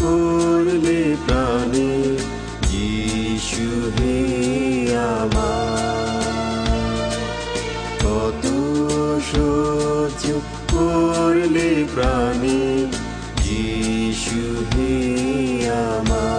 করলে প্রাণে যিশু হে আমার। কত সহ্য করলে প্রাণে যিশু হে আমার।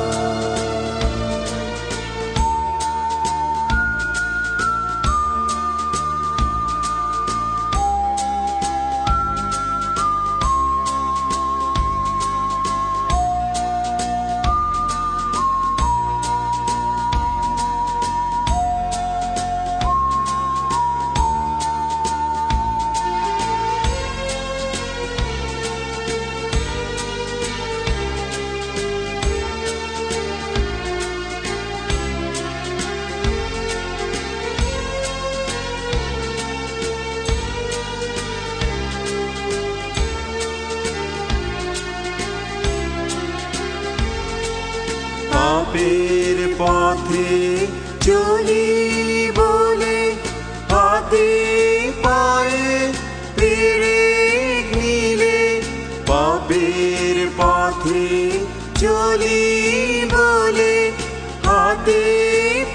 ते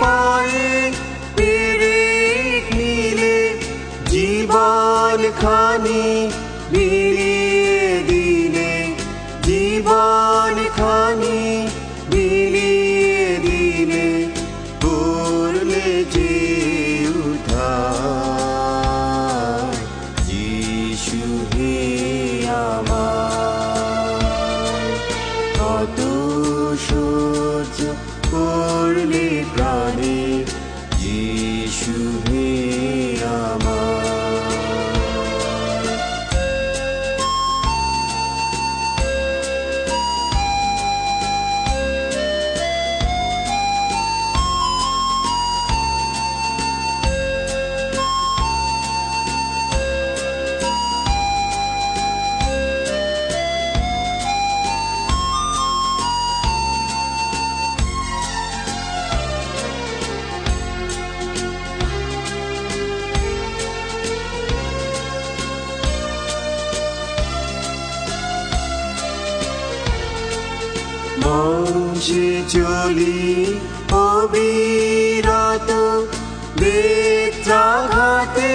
पाये जीव করলে প্রাণে যিশু হে মঞ্চে চলি অবিরত বেত্রাঘাতে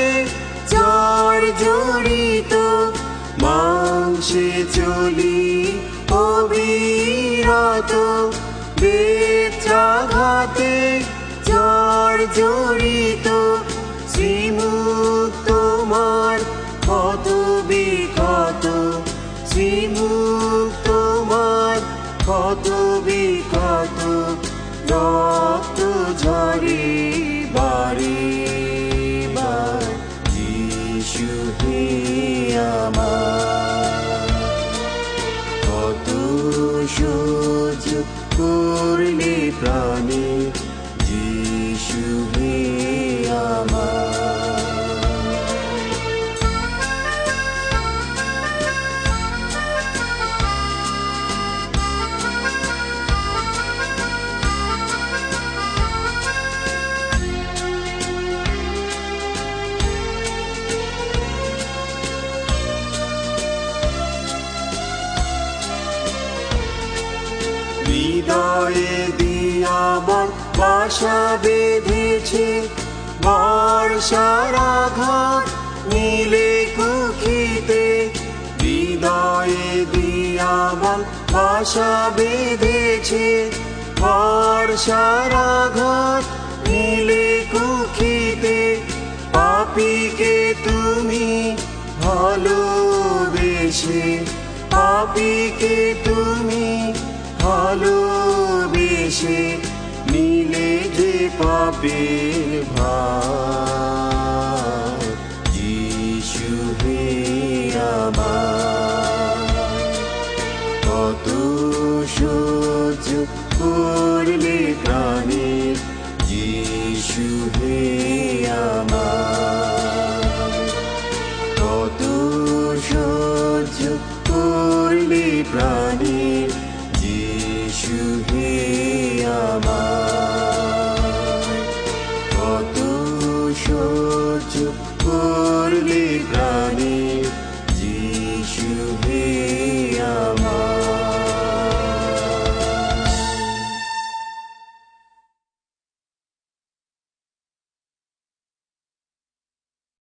জ্বর জড়িত। মাংসে চলি অবিরত বেত্রাঘাতে জ্বর কত হৃদয়ে দিয়াবার বাসা বেঁধেছে। বর্ষার আঘাত নীলে কুখিতে। হৃদয়ে দিয়াবার বাসা বেঁধেছে। বর্ষার আঘাত নীলে কুখিতে। পাপিকে তুমি ভালোবেসে, পাপিকে তুমি ভালোবেসে নিলে যে ভার, যিশু হে আমার। কত সহ্য করলে প্রাণে যিশু হে আমার। কত সহ্য করলে প্রাণে